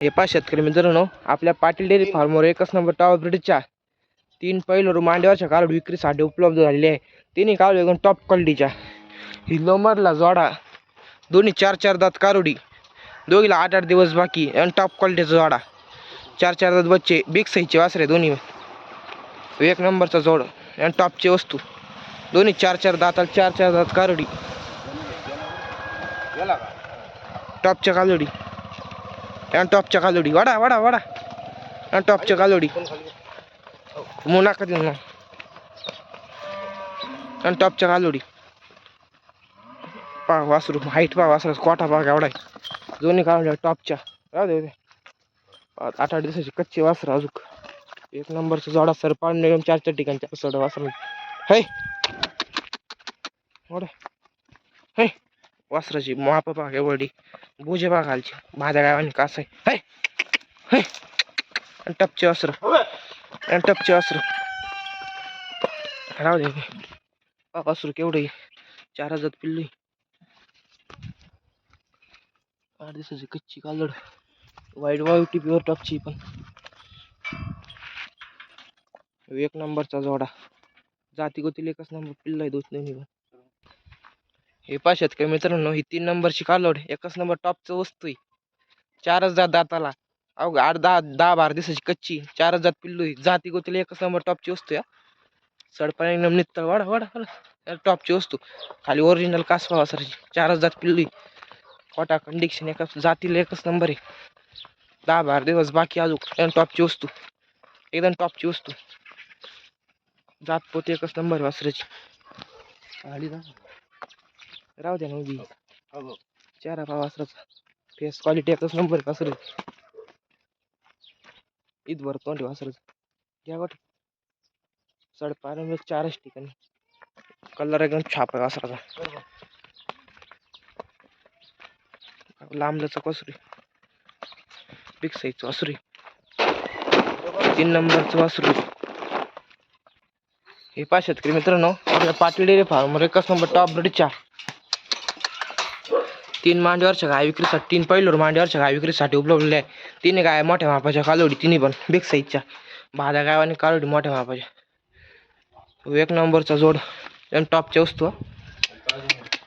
हे पा शेतकरी मित्रांनो आपल्या पाटील डेअरी फार्मवर एकच नंबर टॉवर ब्रिडच्या तीन पैलूर मांडीवरच्या कार्ड विक्रीसाठी उपलब्ध झालेले आहे. तिन्ही कालवड एकदम टॉप क्वालिटीच्या ही लोमरला जोडा दोन्ही चार चार दात कारोडी दोघीला आठ आठ दिवस बाकी आणि टॉप क्वालिटीचा जोडा. चार चार दात बच्चे बिग साईजचे वासरे दोन्ही. एक नंबरचा जोड आणि टॉपची वस्तू. दोन्ही चार चार दाताला चार चार दात कारोडी टॉपच्या कालोडी आणि टॉपच्या कालोडी. वाडा वाडा वाडा आणि टॉपच्या कालोडी. मुलाखत देऊ ना. आणि टॉपच्या कालोडी. पा वासरू. हाईट पा वासरू. कोटा पा एवढा दोन्ही कालोड्या टॉपच्या. राहू दे आठ आठ दिवसाची कच्ची वासरा अजूक एक नंबरचा जोडा सर पाडणे चार चार ठिकाणी चार सोडा वासर. है! वाडा है! वासराची माप पा एवढी. भुजे बा घालची माझ्या गावाने कास आहे. है है आणि टपचे वस्त्र आणि टपचे वस्त्र राहू दे वासरू केवढे. चार हजार पिल्लू आठ दिवसाची कच्ची कालड वाईट वाईट प्युअर टॉपची पण. एक नंबरचा जोडा. जाती गोतील एकच नंबर पिल्ला आहे दोन दोन्ही पण हे पा शेतकरी मित्रांनो ही तीन नंबरची कालोड एकच नंबर टॉपचं वस्तू आहे. चारच जात दाताला. अहो आठ दहा दहा बारा दिवसाची कच्ची. चारच जात पिल्लू आहे. जाती गोतीला एकच नंबर टॉपची वस्तू या सडपाणी एकदम नित्तळ वाडा वाडा वाडा टॉपची वस्तू. खाली ओरिजिनल कासवा सर चारच जात पिल्लू आहे. कोटा कंडिक्शन एकाच जातीला एकच नंबर आहे. दहा बारा दिवस बाकी अजून. टॉपची वस्तू. एकदम टॉपची वस्तू. जात पोते एकच नंबर वासराची. आली ना राहू द्या ना उभी. चारा पा वासराचा फेस क्वालिटी एकच नंबर आहे वासर ईद भर तोंड वासराचं घ्या गोट चढ पार चारच ठिकाणी. कलर एकदम छाप आहे वासराचा. लांबल्याचा कसुरी बिग साईजचं वासुरी. तीन नंबरचं वासरू. हे पा शेतकरी मित्रांनो आपल्या पाटील डेअरी फार्मवर एकच नंबर टॉप ब्रिडच्या तीन मांडीवरच्या गाय विक्रीसाठी तीन पहिलोर मांडीवरच्या गाय विक्रीसाठी उपलब्ध आहे. तिन्ही गाय मोठ्या मापाच्या कालोडी तिन्ही पण बिग साईजच्या भाद्या गाय आणि कालोडी मोठ्या मापाच्या. हो, एक नंबरचा जोड एकदम टॉपच्या वस्तू हो.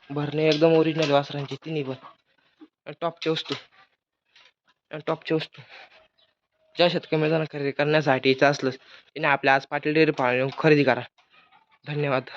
भरणे एकदम ओरिजिनल वासरांची तिन्ही पण. टॉपच्या वस्तू. टॉपच्या वस्तू. ज्या शेतकरी मैदान खरेदी करण्यासाठी इच्छा असलं तिने आपल्या आज पाटील डेअरी पाळून खरेदी करा. धन्यवाद.